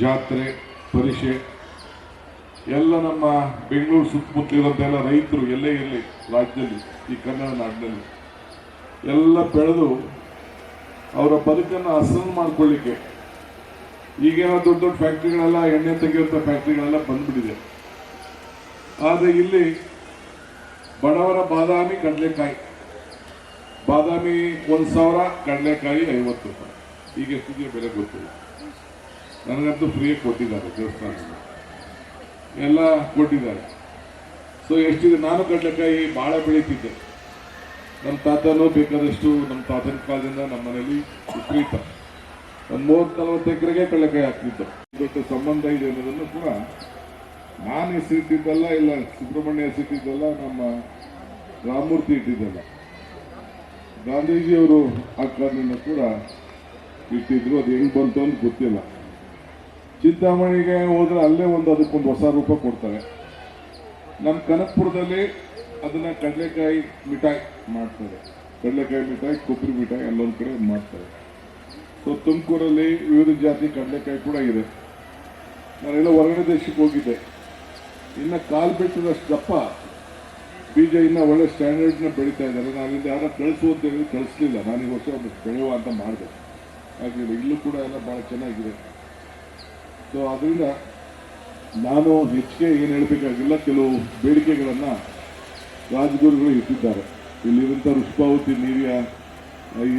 ಜಾತ್ರೆ, ಪರಿಷೆ, ಎಲ್ಲ ನಮ್ಮ ಬೆಂಗಳೂರು ಸುತ್ತಮುತ್ತಲಿರುವಂಥ ಎಲ್ಲ ರೈತರು ಎಲ್ಲೇ ಇರಲಿ ರಾಜ್ಯದಲ್ಲಿ, ಈ ಕನ್ನಡ ನಾಡಿನಲ್ಲಿ. ಎಲ್ಲ ಬೆಳೆದು ಅವರ ಬದುಕನ್ನು ಹಸನು ಮಾಡ್ಕೊಳ್ಳಿಕ್ಕೆ. ಈಗೇನೋ ದೊಡ್ಡ ದೊಡ್ಡ ಫ್ಯಾಕ್ಟ್ರಿಗಳೆಲ್ಲ ಎಣ್ಣೆ ತೆಗೆಯುವಂಥ ಫ್ಯಾಕ್ಟ್ರಿಗಳೆಲ್ಲ ಬಂದುಬಿಟ್ಟಿದೆ. ಆದರೆ ಇಲ್ಲಿ ಬಡವರ ಬಾದಾಮಿ ಕಡಲೆಕಾಯಿ. ಬಾದಾಮಿ ಒಂದು ಸಾವಿರ, ಕಡಲೆಕಾಯಿ ಐವತ್ತು ರೂಪಾಯಿ. ಈಗ ಎಷ್ಟಿದೆಯೋ ಬೆಲೆ ಗೊತ್ತಿಲ್ಲ. ನನಗಂತೂ ಫ್ರೀ ಕೊಟ್ಟಿದ್ದಾರೆ ದೇವಸ್ಥಾನದಲ್ಲಿ. ಎಲ್ಲ ಕೊಟ್ಟಿದ್ದಾರೆ. ಸೊ ಎಷ್ಟಿದೆ ನಾನು ಕಡಲೆಕಾಯಿ ಭಾಳ ಬೆಳೀತಿದ್ದೆ. ನಮ್ಮ ತಾತನೂ ಬೇಕಾದಷ್ಟು ನಮ್ಮ ತಾತನ ಕಾಲದಿಂದ ನಮ್ಮ ಮನೇಲಿ ವಿಪರೀತ. ಒಂದು ಮೂವತ್ತು ನಲವತ್ತು ಎಕರೆಗೆ ಕಡಲೆಕಾಯಿ ಹಾಕ್ತಿದ್ದೆ. ಇದಕ್ಕೆ ಸಂಬಂಧ ಇದೆ ಅನ್ನೋದನ್ನು ಕೂಡ ನಾನು ಹೆಸರಿಟ್ಟಿದ್ದಲ್ಲ ಇಲ್ಲ ಸುಬ್ರಹ್ಮಣ್ಯ ಹೆಸರಿಟ್ಟಿದ್ದಲ್ಲ ನಮ್ಮ ರಾಮಮೂರ್ತಿ ಇಟ್ಟಿದ್ದಲ್ಲ. ಗಾಂಧೀಜಿಯವರು ಆ ಕಾರಣ ಕೂಡ ಇಟ್ಟಿದ್ರು. ಅದು ಹೆಂಗೆ ಬಂತು ಅಂತ ಗೊತ್ತಿಲ್ಲ. ಚಿಂತಾಮಣಿಗೆ ಹೋದ್ರೆ ಅಲ್ಲೇ ಒಂದು ಅದಕ್ಕೊಂದು ಹೊಸ ರೂಪ ಕೊಡ್ತಾರೆ. ನಮ್ಮ ಕನಕಪುರದಲ್ಲಿ ಅದನ್ನ ಕಡಲೆಕಾಯಿ ಮಿಠಾಯಿ ಮಾಡ್ತಾರೆ. ಕಡಲೆಕಾಯಿ ಮಿಠಾಯಿ, ಕೊಬ್ಬರಿ ಮಿಠಾಯಿ ಎಲ್ಲೊಂದು ಕಡೆ ಮಾಡ್ತಾರೆ. ಸೊ ತುಮಕೂರಲ್ಲಿ ವಿವಿಧ ಜಾತಿ ಕಡಲೆಕಾಯಿ ಕೂಡ ಇದೆ. ನಾನೆಲ್ಲ ಹೊರಗಡೆ ದೇಶಕ್ಕೆ ಹೋಗಿದ್ದೆ. ಇನ್ನು ಕಾಲು ಬೆಟ್ಟದಷ್ಟು ದಪ್ಪ. ಬೀಜ ಇನ್ನ ಒಳ್ಳೆ ಸ್ಟ್ಯಾಂಡರ್ಡ್ನ ಬೆಳೀತಾ ಇದ್ದಾರೆ. ನಾನಿಂದ ಯಾರ ಕಳಿಸು ಅಂತ ಹೇಳಿ ಕಳಿಸ್ಲಿಲ್ಲ. ನಾನು ಈ ವರ್ಷ ಬೆಳೆಯುವ ಅಂತ ಮಾಡಿದೆ. ಆಗಲಿಲ್ಲ ಇಲ್ಲೂ ಕೂಡ ಎಲ್ಲ ಭಾಳ ಚೆನ್ನಾಗಿದೆ. ಸೊ ಆದ್ದರಿಂದ ನಾನು ಹೆಚ್ಚಿಗೆ ಏನು ಹೇಳಬೇಕಾಗಿಲ್ಲ, ಕೆಲವು ಬೇಡಿಕೆಗಳನ್ನು ರಾಜಗುರುಗಳು ಇಟ್ಟಿದ್ದಾರೆ. ಇಲ್ಲಿರುವಂಥ ಋಷ್ಪಾವತಿ ನೀರಿಯ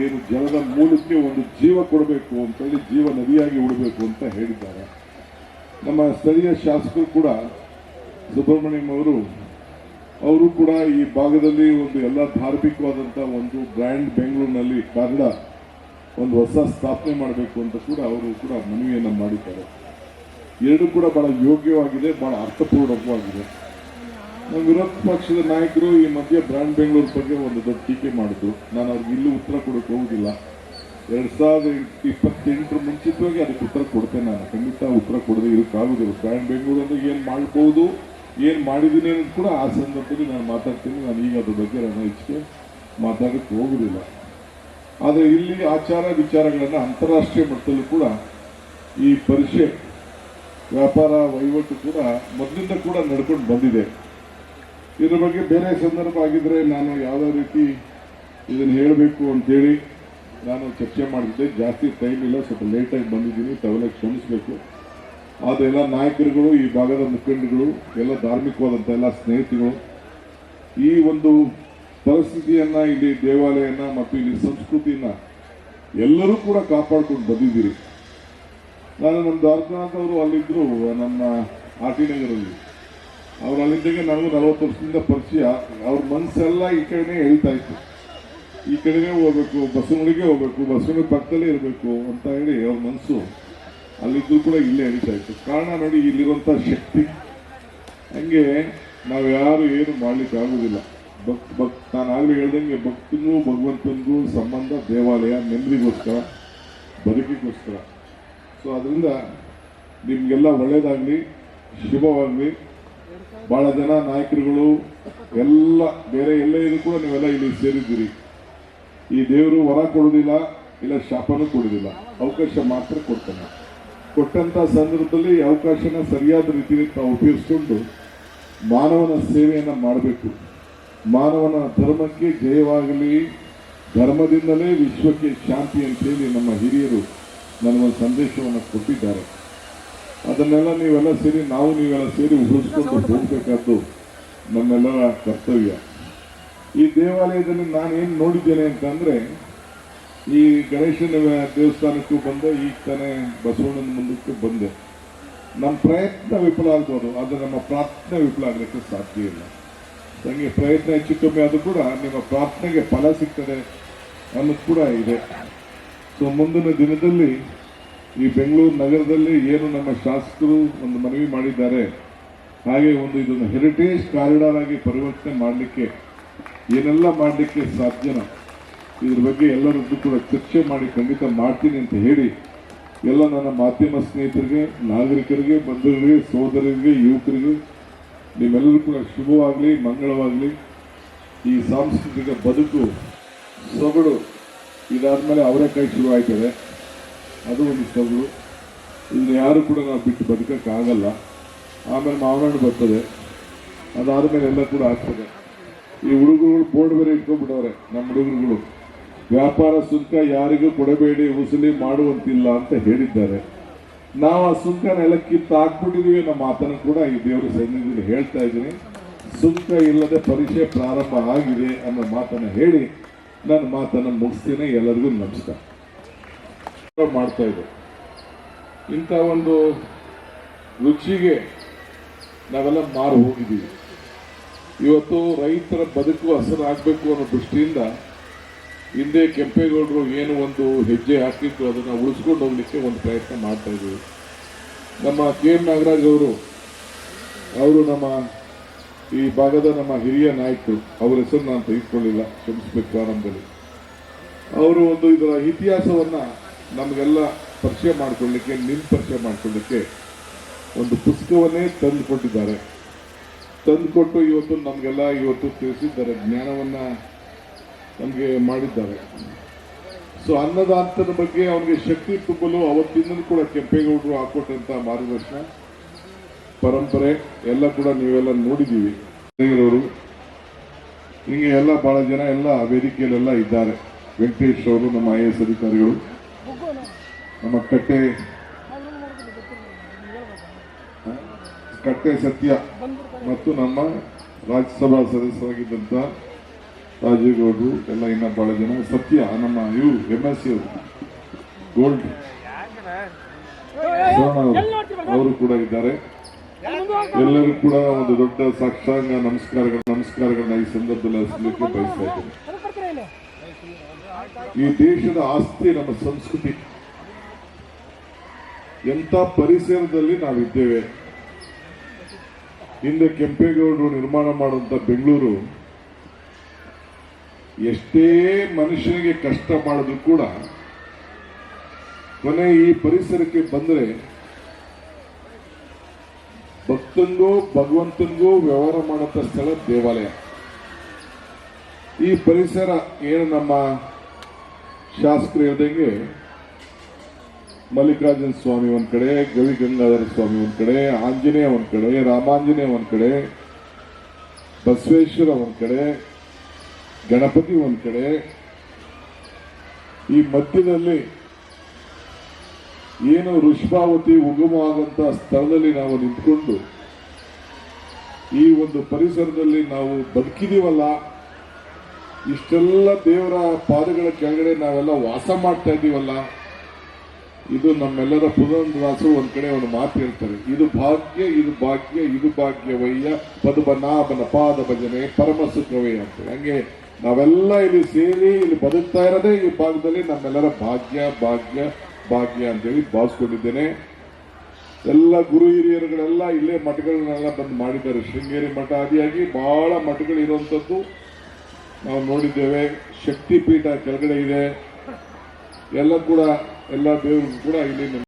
ಏನು ಜಲದ ಮೂಲಕ್ಕೆ ಒಂದು ಜೀವ ಕೊಡಬೇಕು ಅಂತೇಳಿ ಜೀವ ನದಿಯಾಗಿ ಉಡಬೇಕು ಅಂತ ಹೇಳಿದ್ದಾರೆ. ನಮ್ಮ ಸ್ಥಳೀಯ ಶಾಸಕರು ಕೂಡ ಸುಬ್ರಹ್ಮಣ್ಯಂ ಅವರು ಅವರು ಕೂಡ ಈ ಭಾಗದಲ್ಲಿ ಒಂದು ಎಲ್ಲ ಧಾರ್ಮಿಕವಾದಂಥ ಒಂದು ಬ್ರ್ಯಾಂಡ್ ಬೆಂಗಳೂರಿನಲ್ಲಿ ಕನ್ನಡ ಒಂದು ಹೊಸ ಸ್ಥಾಪನೆ ಮಾಡಬೇಕು ಅಂತ ಕೂಡ ಅವರು ಕೂಡ ಮನವಿಯನ್ನು ಮಾಡಿದ್ದಾರೆ. ಎರಡು ಕೂಡ ಬಹಳ ಯೋಗ್ಯವಾಗಿದೆ, ಬಹಳ ಅರ್ಥಪೂರ್ಣವಾಗಿದೆ. ನಮ್ಮ ವಿರೋಧ ಪಕ್ಷದ ನಾಯಕರು ಈ ಮಧ್ಯೆ ಬ್ರ್ಯಾಂಡ್ ಬೆಂಗಳೂರು ಬಗ್ಗೆ ಒಂದು ದೊಡ್ಡ ಟೀಕೆ ಮಾಡಿದ್ರು. ನಾನು ಅವ್ರಿಗೆ ಇಲ್ಲೂ ಉತ್ತರ ಕೊಡೋಕೆ ಹೋಗುದಿಲ್ಲ. ಎರಡ್ ಸಾವಿರದ ಇಪ್ಪತ್ತೆಂಟರ ಮುಂಚಿತವಾಗಿ ಅದಕ್ಕೆ ಉತ್ತರ ಕೊಡ್ತೇನೆ ನಾನು. ಖಂಡಿತ ಉತ್ತರ ಕೊಡದೆ ಇರೋಕ್ಕಾಗುದಿಲ್ಲ. ಬ್ರ್ಯಾಂಡ್ ಬೆಂಗಳೂರು ಅಂದ್ರೆ ಏನು ಮಾಡ್ಬೋದು, ಏನು ಮಾಡಿದ್ದೀನಿ ಅನ್ನೋದು ಕೂಡ ಆ ಸಂದರ್ಭದಲ್ಲಿ ನಾನು ಮಾತಾಡ್ತೀನಿ. ನಾನು ಈಗ ಅದ್ರ ಬಗ್ಗೆ ನಾನು ಹೆಚ್ಚಿಗೆ ಮಾತಾಡಕ್ಕೆ ಹೋಗುದಿಲ್ಲ. ಆದರೆ ಇಲ್ಲಿ ಆಚಾರ ವಿಚಾರಗಳನ್ನು ಅಂತಾರಾಷ್ಟ್ರೀಯ ಮಟ್ಟದಲ್ಲೂ ಕೂಡ ಈ ಪರಿಷೆ ವ್ಯಾಪಾರ, ವಹಿವಾಟು ಕೂಡ ಮೊದಲಿಂದ ಕೂಡ ನಡ್ಕೊಂಡು ಬಂದಿದೆ. ಇದರ ಬಗ್ಗೆ ಬೇರೆ ಸಂದರ್ಭ ಆಗಿದ್ರೆ ನಾನು ಯಾವುದೇ ರೀತಿ ಇದನ್ನು ಹೇಳಬೇಕು ಅಂತೇಳಿ ನಾನು ಚರ್ಚೆ ಮಾಡಿದ್ದೆ. ಜಾಸ್ತಿ ಟೈಮ್ ಇಲ್ಲ, ಸ್ವಲ್ಪ ಲೇಟಾಗಿ ಬಂದಿದ್ದೀನಿ ತಾವೆಲ್ಲ ಕ್ಷಮಿಸಬೇಕು ಅದೆಲ್ಲ ನಾಯಕರುಗಳು, ಈ ಭಾಗದ ಮುಖಂಡಗಳು ಎಲ್ಲ ಧಾರ್ಮಿಕವಾದಂಥ ಎಲ್ಲ ಸ್ನೇಹಿತರು ಈ ಒಂದು ಪರಿಸ್ಥಿತಿಯನ್ನು, ಇಲ್ಲಿ ದೇವಾಲಯನ ಮತ್ತು ಇಲ್ಲಿ ಸಂಸ್ಕೃತಿಯನ್ನ ಎಲ್ಲರೂ ಕೂಡ ಕಾಪಾಡ್ಕೊಂಡು ಬಂದಿದ್ದೀರಿ. ನಾನು ನಮ್ಮ ದ್ವಾರಕನಾಥ್ ಅವರು ಅಲ್ಲಿದ್ರು, ನಮ್ಮ ಆರ್ ಟಿ ನಗರಲ್ಲಿ. ಅವ್ರು ಅಲ್ಲಿದ್ದಾಗ ನನಗೂ ನಲವತ್ತು ವರ್ಷದಿಂದ ಪರಿಚಯ. ಅವ್ರ ಮನಸ್ಸೆಲ್ಲ ಈ ಕಡೆನೇ ಹೇಳ್ತಾ ಇತ್ತು. ಈ ಕಡೆನೇ ಹೋಗ್ಬೇಕು ಬಸವನಿಗೆ ಹೋಗ್ಬೇಕು, ಬಸವನ ಪಕ್ಕದಲ್ಲೇ ಇರಬೇಕು ಅಂತ ಹೇಳಿ ಅವ್ರ ಮನಸ್ಸು ಅಲ್ಲಿದ್ದು ಕೂಡ ಇಲ್ಲೇ ಹೇಳ್ತಾ ಇತ್ತು. ಕಾರಣ ನೋಡಿ, ಇಲ್ಲಿರುವಂಥ ಶಕ್ತಿ. ಹಂಗೆ ನಾವು ಯಾರು ಏನು ಮಾಡ್ಲಿಕ್ಕೆ ಆಗುದಿಲ್ಲ. ಭಕ್ತ ಭಕ್ತ ನಾನು ಆಗಲೇ ಹೇಳ್ದಂಗೆ ಭಕ್ತನಿಗೂ ಭಗವಂತನಿಗೂ ಸಂಬಂಧ ದೇವಾಲಯ, ನೆಮ್ಮದಿಗೋಸ್ಕರ, ಬದುಕಿಗೋಸ್ಕರ. ಸೊ ಅದರಿಂದ ನಿಮಗೆಲ್ಲ ಒಳ್ಳೇದಾಗಲಿ, ಶುಭವಾಗಲಿ. ಭಾಳ ಜನ ನಾಯಕರುಗಳು, ಎಲ್ಲ, ಬೇರೆ ಎಲ್ಲ ಇದ್ರು ಕೂಡ ನೀವೆಲ್ಲ ಇಲ್ಲಿ ಸೇರಿದ್ದೀರಿ. ಈ ದೇವರು ವರ ಕೊಡೋದಿಲ್ಲ, ಇಲ್ಲ ಶಾಪನೂ ಕೊಡೋದಿಲ್ಲ. ಅವಕಾಶ ಮಾತ್ರ ಕೊಡ್ತಾನೆ. ಕೊಟ್ಟಂಥ ಸಂದರ್ಭದಲ್ಲಿ ಅವಕಾಶನ ಸರಿಯಾದ ರೀತಿಯಲ್ಲಿ ತಾವು ಉಪಯೋಗಿಸ್ಕೊಂಡು ಮಾನವನ ಸೇವೆಯನ್ನು ಮಾಡಬೇಕು. ಮಾನವನ ಧರ್ಮಕ್ಕೆ ಜಯವಾಗಲಿ. ಧರ್ಮದಿಂದಲೇ ವಿಶ್ವಕ್ಕೆ ಶಾಂತಿ ಅಂತೇಳಿ ನಮ್ಮ ಹಿರಿಯರು ನನಗೊಂದು ಸಂದೇಶವನ್ನು ಕೊಟ್ಟಿದ್ದಾರೆ. ಅದನ್ನೆಲ್ಲ ನೀವೆಲ್ಲ ಸೇರಿ ನಾವು ನೀವೆಲ್ಲ ಸೇರಿ ಉಳಿಸ್ಕೊಂಡು ಹೋಗಬೇಕಾದ್ದು ನಮ್ಮೆಲ್ಲರ ಕರ್ತವ್ಯ. ಈ ದೇವಾಲಯದಲ್ಲಿ ನಾನು ಏನು ನೋಡಿದ್ದೇನೆ ಅಂತಂದರೆ ಈ ಗಣೇಶನ ದೇವಸ್ಥಾನಕ್ಕೂ ಬಂದೆ ಈಗ ತಾನೇ ಬಸವಣ್ಣನ ಮುಂದಕ್ಕೆ ಬಂದೆ. ನಮ್ಮ ಪ್ರಯತ್ನ ವಿಫಲ ಆಗ್ಬೋದು ಆದರೆ ನಮ್ಮ ಪ್ರಾರ್ಥನೆ ವಿಫಲ ಆಗಲಿಕ್ಕೆ ಸಾಧ್ಯ ಇಲ್ಲ. ನನಗೆ ಪ್ರಯತ್ನ ಹೆಚ್ಚು ಕಮ್ಮಿ ಆದರೂ ಕೂಡ ನಿಮ್ಮ ಪ್ರಾರ್ಥನೆಗೆ ಫಲ ಸಿಗ್ತದೆ ಅನ್ನೋದು ಕೂಡ ಇದೆ. ಸೊ ಮುಂದಿನ ದಿನದಲ್ಲಿ ಈ ಬೆಂಗಳೂರು ನಗರದಲ್ಲಿ ಏನು ನಮ್ಮ ಶಾಸಕರು ಒಂದು ಮನವಿ ಮಾಡಿದ್ದಾರೆ, ಹಾಗೆ ಒಂದು ಇದನ್ನು ಹೆರಿಟೇಜ್ ಕಾರಿಡಾರ್ ಆಗಿ ಪರಿವರ್ತನೆ ಮಾಡಲಿಕ್ಕೆ ಏನೆಲ್ಲ ಮಾಡಲಿಕ್ಕೆ ಸಾಧ್ಯನ ಇದ್ರ ಬಗ್ಗೆ ಎಲ್ಲರದ್ದು ಕೂಡ ಚರ್ಚೆ ಮಾಡಿ ಖಂಡಿತ ಮಾಡ್ತೀನಿ ಅಂತ ಹೇಳಿ ಎಲ್ಲ ನನ್ನ ಮಾಧ್ಯಮ ಸ್ನೇಹಿತರಿಗೆ, ನಾಗರಿಕರಿಗೆ, ಬಂಧುಗಳಿಗೆ ಸಹೋದರರಿಗೆ ಯುವಕರಿಗೆ ನಿಮ್ಮೆಲ್ಲರೂ ಕೂಡ ಶುಭವಾಗಲಿ, ಮಂಗಳವಾಗಲಿ. ಈ ಸಾಂಸ್ಕೃತಿಕ ಬದುಕು ಸೊಗಡು ಇದಾದ್ಮೇಲೆ ಅವರೆಕಾಯಿ ಶುರು ಆಯ್ತದೆ. ಅದು ಒಂದು ಸೊಗಡು ಇಲ್ಲಿ ಯಾರು ಕೂಡ ನಾವು ಬಿಟ್ಟು ಬದುಕೋಕ್ಕಾಗಲ್ಲ. ಆಮೇಲೆ ಮಾವನಹಣ್ಣು ಬರ್ತದೆ. ಅದಾದಮೇಲೆ ಎಲ್ಲ ಕೂಡ ಆಗ್ತದೆ. ಈ ಹುಡುಗರುಗಳು ಬೋರ್ಡ್ ಬೇರೆ ಇಟ್ಕೊಂಡ್ಬಿಟ್ಟವ್ರೆ, ನಮ್ಮ ಹುಡುಗರುಗಳು. ವ್ಯಾಪಾರ ಸುಂಕ ಯಾರಿಗೂ ಕೊಡಬೇಡಿ, ಉಸುಲಿ ಮಾಡುವಂತಿಲ್ಲ ಅಂತ ಹೇಳಿದ್ದಾರೆ. ನಾವು ಆ ಸುಂಕನ ಎಲ್ಲ ಕಿತ್ತು ನಮ್ಮ ಮಾತನ್ನು ಕೂಡ ಈ ದೇವರ ಸನ್ನಿಧಿಯಲ್ಲಿ ಹೇಳ್ತಾ ಇದ್ದೀನಿ. ಸುಂಕ ಇಲ್ಲದೆ ಪರೀಕ್ಷೆ ಪ್ರಾರಂಭ ಆಗಿದೆ ಅನ್ನೋ ಮಾತನ್ನು ಹೇಳಿ ನನ್ನ ಮಾತನ್ನು ಮುಗಿಸ್ತೀನಿ. ಎಲ್ಲರಿಗೂ ನಮಸ್ಕಾರ. ಮಾಡ್ತಾ ಇದ್ದೆ ಇಂಥ ಒಂದು ರುಚಿಗೆ ನಾವೆಲ್ಲ ಮಾರು ಹೋಗಿದ್ದೀವಿ. ಇವತ್ತು ರೈತರ ಬದುಕು ಹಸರಾಗಬೇಕು ಅನ್ನೋ ದೃಷ್ಟಿಯಿಂದ ಹಿಂದೆ ಕೆಂಪೇಗೌಡರು ಏನು ಒಂದು ಹೆಜ್ಜೆ ಹಾಕಿದ್ದು ಅದನ್ನು ಉಳಿಸ್ಕೊಂಡು ಹೋಗ್ಲಿಕ್ಕೆ ಒಂದು ಪ್ರಯತ್ನ ಮಾಡ್ತಾ ಇದ್ದೀವಿ. ನಮ್ಮ ಕೆ ಎಂ ನಾಗರಾಜ್ ಅವರು ಅವರು ನಮ್ಮ ಈ ಭಾಗದ ನಮ್ಮ ಹಿರಿಯ ನಾಯಕರು, ಅವರ ಹೆಸರು ನಾನು ತೆಗೆದುಕೊಳ್ಳಿಲ್ಲ ಕ್ಷಮಿಸಬೇಕು ಪ್ರಾರಂಭದಲ್ಲಿ ಅವರು ಒಂದು ಇದರ ಇತಿಹಾಸವನ್ನ ನಮಗೆಲ್ಲ ಪರಿಚಯ ಮಾಡಿಕೊಳ್ಳಿಕ್ಕೆ ನಿಮ್ಮ ಪರಿಚಯ ಮಾಡಿಕೊಳ್ಳಿಕ್ಕೆ ಒಂದು ಪುಸ್ತಕವನ್ನೇ ತಂದುಕೊಟ್ಟಿದ್ದಾರೆ. ತಂದುಕೊಟ್ಟು ಇವತ್ತು ನಮಗೆಲ್ಲ ಇವತ್ತು ತಿಳಿಸಿದ್ದಾರೆ, ಜ್ಞಾನವನ್ನ ನಮಗೆ ಮಾಡಿದ್ದಾರೆ. ಸೊ ಅನ್ನದಾತನ ಬಗ್ಗೆ ಅವನಿಗೆ ಶಕ್ತಿ ತುಂಬಲು ಅವತ್ತಿಂದಲೂ ಕೂಡ ಕೆಂಪೇಗೌಡರು ಹಾಕೊಟ್ಟಂತ ಮಾರ್ಗದರ್ಶನ. ಪರಂಪರೆ ಎಲ್ಲ ಕೂಡ ನೀವೆಲ್ಲ ನೋಡಿದ್ದೀವಿ. ಅವರು ಹೀಗೆ ಎಲ್ಲ ಬಹಳ ಜನ ಎಲ್ಲ ವೇದಿಕೆಯಲ್ಲೆಲ್ಲ ಇದ್ದಾರೆ. ವೆಂಕಟೇಶ್ ಅವರು ನಮ್ಮ ಐ ಎಸ್ ಅಧಿಕಾರಿಗಳು. ನಮ್ಮ ಕಟ್ಟೆ ಕಟ್ಟೆ ಸತ್ಯ ಮತ್ತು ನಮ್ಮ ರಾಜ್ಯಸಭಾ ಸದಸ್ಯರಾಗಿದ್ದಂಥ ರಾಜೇಗೌಡರು ಎಲ್ಲ ಇನ್ನೂ ಬಹಳ ಜನ. ಸತ್ಯ ನಮ್ಮ ಇವರು ಎಂ ಎಸ್ ಸಿ ಅವರು. ಗೋಲ್ಡ್ ಅವರು ಕೂಡ ಇದ್ದಾರೆ. ಎಲ್ಲರೂ ಕೂಡ ಒಂದು ದೊಡ್ಡ ಸಾಕ್ಷಾಂಗ ನಮಸ್ಕಾರಗಳ, ನಮಸ್ಕಾರಗಳನ್ನ ಈ ಸಂದರ್ಭದಲ್ಲಿ ಹಸಲಿಕ್ಕೆ ಬಯಸ್ತಾ ಇದ್ದೇನೆ. ಈ ದೇಶದ ಆಸ್ತಿ ನಮ್ಮ ಸಂಸ್ಕೃತಿ. ಎಂತ ಪರಿಸರದಲ್ಲಿ ನಾವಿದ್ದೇವೆ. ಹಿಂದೆ ಕೆಂಪೇಗೌಡರು ನಿರ್ಮಾಣ ಮಾಡುವಂತ ಬೆಂಗಳೂರು, ಎಷ್ಟೇ ಮನುಷ್ಯನಿಗೆ ಕಷ್ಟ ಮಾಡಿದ್ರು ಕೂಡ ಕೊನೆ ಈ ಪರಿಸರಕ್ಕೆ ಬಂದರೆ ಭಕ್ತಂಗೂ ಭಗವಂತನಿಗೂ ವ್ಯವಹಾರ ಮಾಡಂತ ಸ್ಥಳ ದೇವಾಲಯ. ಈ ಪರಿಸರ ಏನು ನಮ್ಮ ಶಾಸಕರು ಹೇಳ್ದಂಗೆ, ಮಲ್ಲಿಕಾರ್ಜುನ ಸ್ವಾಮಿ ಒಂದ್ ಕಡೆ, ಗವಿ ಗಂಗಾಧರ ಸ್ವಾಮಿ ಒಂದ್ ಕಡೆ, ಆಂಜನೇಯ ಒಂದ್ ಕಡೆ, ರಾಮಾಂಜನೇಯ ಒಂದ್ ಕಡೆ, ಬಸವೇಶ್ವರ ಒಂದ್ ಕಡೆ, ಗಣಪತಿ ಒಂದ್ ಕಡೆ, ಈ ಮಧ್ಯದಲ್ಲಿ ಏನು ರುಷ್ಪಾವತಿ ಉಗಮ ಆಗಂತ ಸ್ಥಳದಲ್ಲಿ ನಾವು ನಿಂತ್ಕೊಂಡು ಈ ಒಂದು ಪರಿಸರದಲ್ಲಿ ನಾವು ಬದುಕಿದೀವಲ್ಲ, ಇಷ್ಟೆಲ್ಲ ದೇವರ ಪಾದಗಳ ಕೆಳಗಡೆ ನಾವೆಲ್ಲ ವಾಸ ಮಾಡ್ತಾ ಇದ್ದೀವಲ್ಲ, ಇದು ನಮ್ಮೆಲ್ಲರ ಪುನರ್ವಾಸು ಒಂದ್ ಕಡೆ ಒಂದು ಮಾತು ಹೇಳ್ತಾರೆ. ಇದು ಭಾಗ್ಯ ಇದು ಭಾಗ್ಯ, ಇದು ಭಾಗ್ಯವಯ್ಯ ಪದುಬನಾಭನ ಪಾದ ಭಜನೆ, ಪರಮ ಸುಖವಯ್ಯ ಅಂತ. ಹಂಗೆ ನಾವೆಲ್ಲ ಇಲ್ಲಿ ಸೇರಿ ಇಲ್ಲಿ ಬದುಕ್ತಾ ಇರೋದೇ ಈ ಭಾಗದಲ್ಲಿ ನಮ್ಮೆಲ್ಲರ ಭಾಗ್ಯ ಭಾಗ್ಯ ಭಾಗ್ಯ ಅಂತೇಳಿ ಭಾವಿಸ್ಕೊಂಡಿದ್ದೇನೆ. ಎಲ್ಲ ಗುರು ಹಿರಿಯರುಗಳೆಲ್ಲ ಇಲ್ಲೇ ಮಠಗಳನ್ನೆಲ್ಲ ಬಂದು ಮಾಡಿದ್ದಾರೆ. ಶೃಂಗೇರಿ ಮಠ ಆದಿಯಾಗಿ ಬಹಳ ಮಠಗಳು ಇರುವಂತದ್ದು ನಾವು ನೋಡಿದ್ದೇವೆ. ಶಕ್ತಿಪೀಠ ಕೆಳಗಡೆ ಇದೆ. ಎಲ್ಲ ಕೂಡ ಎಲ್ಲ ದೇವರು ಕೂಡ ಇಲ್ಲಿ